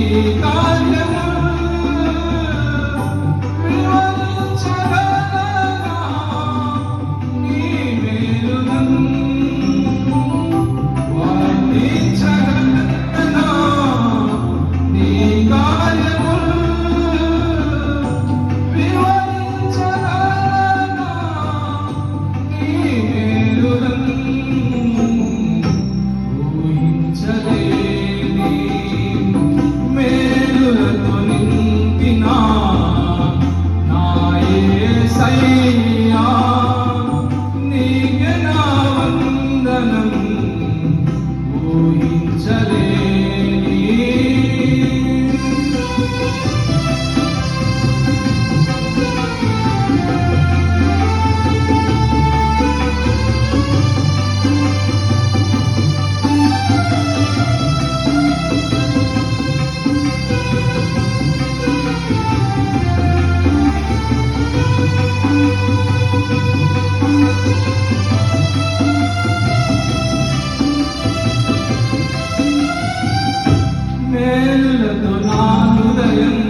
you. Hallelujah.